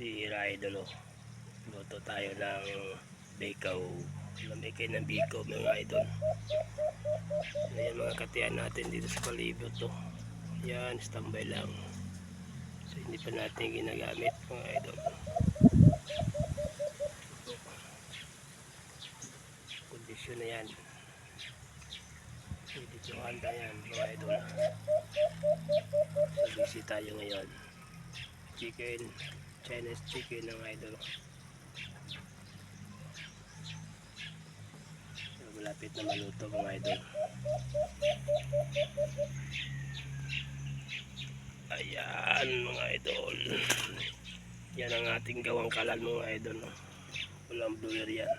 idol oh. Luto tayo ng bikaw. Lamigay ng bikaw mga idol. Ayan mga katiyan natin dito sa palibot to. Yan, standby lang. So hindi pa natin ginagamit mga idol. Kondisyon na yan. Pwede handa yan mga idol. So busy tayo ngayon. Chicken, Chinese chicken ng idol. So, malapit na maluto mga idol. Ayan mga idol. Yan ang ating gawang kalan mga idol. Walang bluer yan.